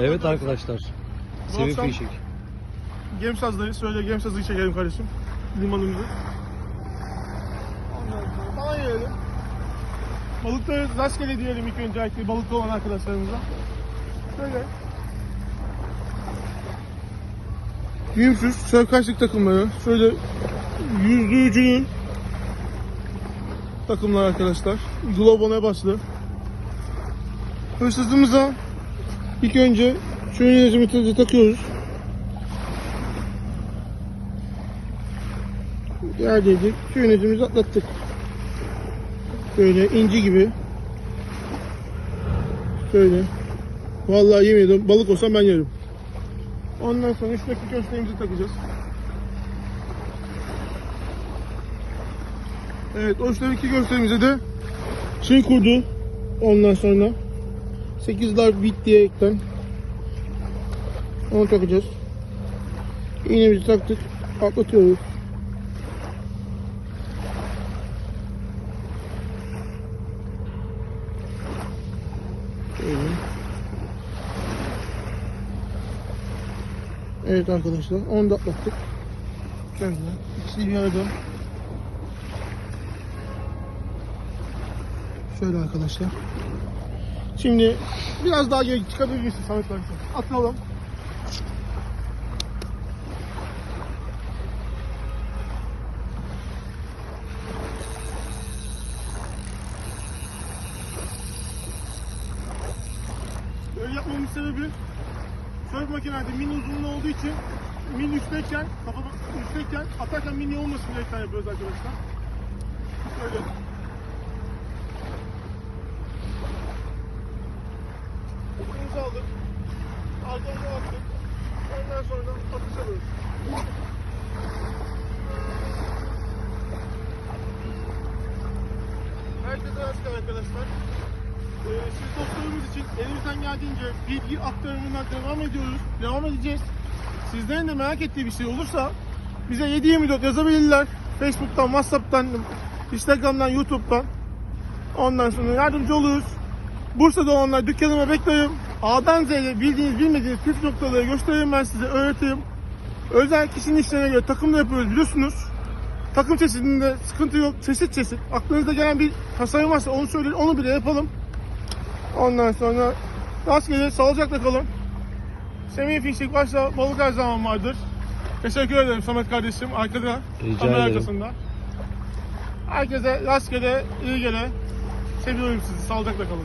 Evet arkadaşlar. Semih akşam- Fişik. Gemsaz'dayız. Şöyle Gemsaz'ı çekelim kardeşim. Limanımızı. Ondan sonra falan yiyelim. Balıkları rastgele diyelim ilk öncelikle balıkta olan arkadaşlarımıza. Şöyle. Gümsüz, sörkaçlık takımları. Şöyle yüzdürücünün takımlar arkadaşlar. Global başlı. Hırsızlığımıza ilk önce şu enerjimizi takıyoruz. Yerdeydik. Şu enerjimizi atlattık. Böyle inci gibi. Şöyle. Vallahi yemin ediyorum balık olsam ben yerim. Ondan sonra üstteki köşeğimizi takacağız. Evet o üstteki gösterimize de şey kurdu. Ondan sonra 8 lar bit diyerekten onu takacağız. İğnemizi taktık. Atlatıyoruz. Evet arkadaşlar onu da atlattık. Şöyle. İkisi bir arada. Şöyle arkadaşlar. Şimdi biraz daha geri çıkabilir misin Samet Bey? Atalım. Böyle yapmamın sebebi surf makinede mini uzunluğu olduğu için mini üstteyken, kafa üstteyken atarken mini olmasın diye yapıyoruz arkadaşlar. Şöyle. Elimizi aldık. Arkamıza attık. Ondan sonra atış alıyoruz. Herkese rastgele arkadaşlar. Ee, siz dostlarımız için elimizden geldiğince bilgi aktarımına devam ediyoruz. Devam edeceğiz. Sizlerin de merak ettiği bir şey olursa bize 724 yazabilirler. Facebook'tan, Whatsapp'tan, Instagram'dan, YouTube'dan. Ondan sonra yardımcı oluruz. Bursa'da olanlar dükkanıma beklerim. A'dan Z'ye bildiğiniz bilmediğiniz püf noktaları gösteririm ben size öğretirim. Özel kişinin işlerine göre takım da yapıyoruz biliyorsunuz. Takım çeşidinde sıkıntı yok. Çeşit çeşit. Aklınıza gelen bir tasarım varsa onu söyleyin onu bile yapalım. Ondan sonra rastgele sağlıcakla kalın. Semih Fişik başta balık her zaman vardır. Teşekkür ederim Samet kardeşim arkada Rica kamera ederim. arkasında. Herkese rastgele iyi gele. Seviyorum sizi. Sağlıcakla kalın.